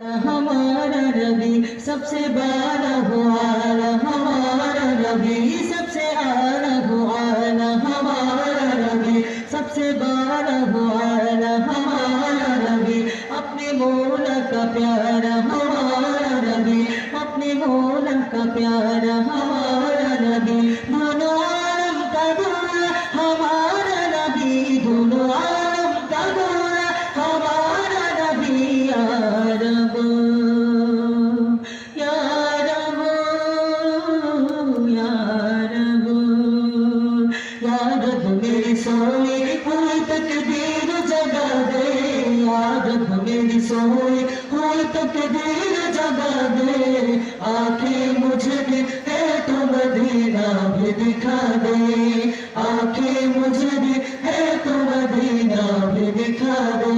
हमारा नबी सबसे बड़ा हुआ हमारा नबी सबसे आला हुआ हमारा नबी सबसे बड़ा हुआ हमारा नबी अपने मौला का प्यारा, हमारा नबी अपने मौला का प्यारा, हमारा मेरी सोई हुई तकदीर जगा दे। आँखें मुझे भी है तो मदीना भी दिखा दे। आँखें मुझे भी है तो मदीना भी दिखा दे।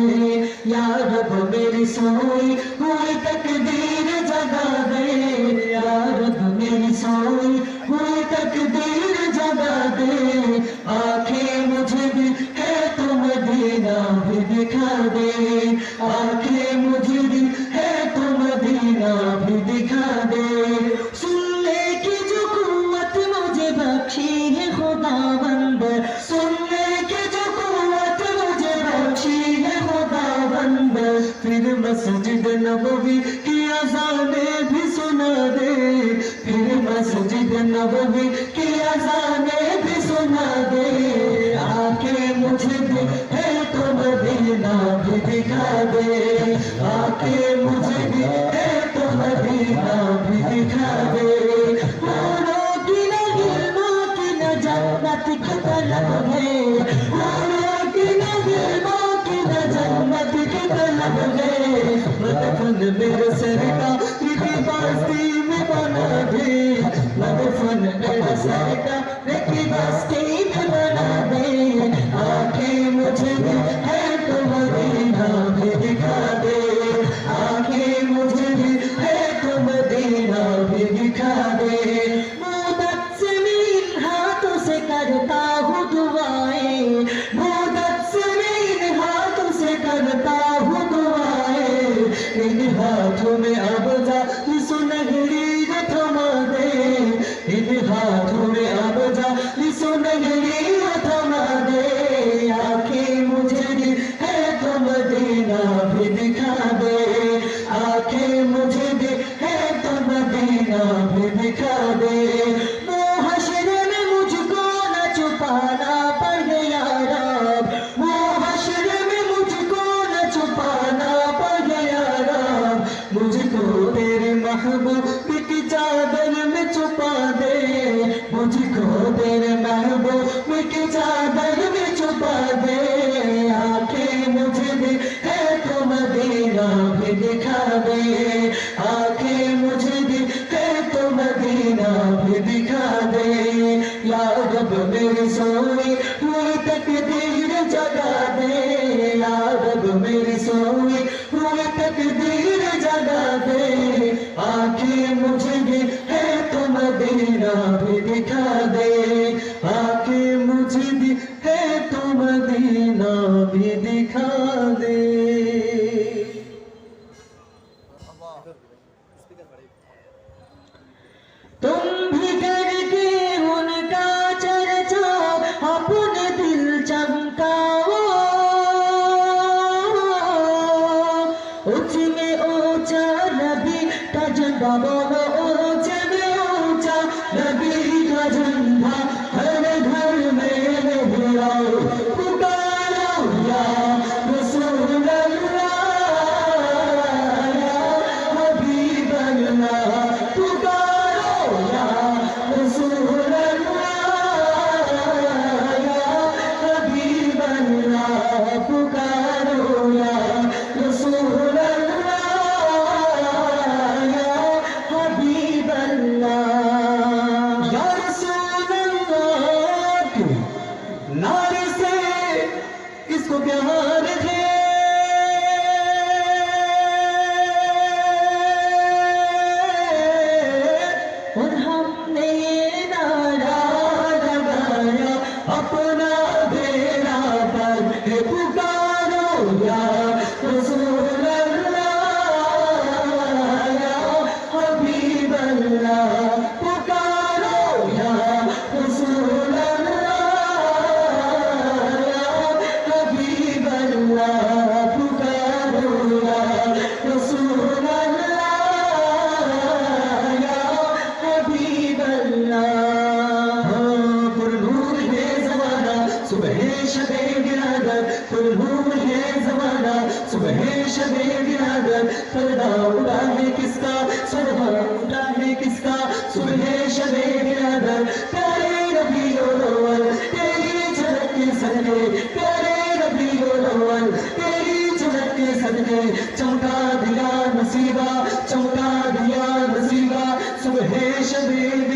या रब मेरी सोई हुई तकदीर जगा दे। या रब मेरी सोई दे मुझे भी है भी दिखा दे। सुनने की मुझे बख्शी है, खुदा बंदर। सुनने की जो मुझे बख्शी खुदा बंदर। फिर भी सुना दे। फिर भी सुना दे। आके मुझे भी है तो मदीना दिखा दे आके मुझे भी तो मदीना भी दिखा दे मोरों की न गिलमों की न जन्नत की तलब है मोरों की न गिलमों की न जन्नत की तलब है मदफन मेरे सर का किसी बस्ती में बना दे मदफन मेरे सर का किसी बस्ती में बना महबूब की चादर में छुपा दे। मुझको तेरे महबूब की चादर में छुपा दे। आँखें मुझे भी है तो मदीना भी दिखा दे। आँखें मुझे भी है तो मदीना भी दिखा दे। या रब मेरी सोई हुई तकदीर जगा दे। या रब मेरी सोई हुई तकदीर जगा दे। का सुबह शबे बिलादर प्यारे तेरी झलक के सदके प्यारे नबी रोल दिया नसीबा चौका दिया नसीबा, सुबह शबे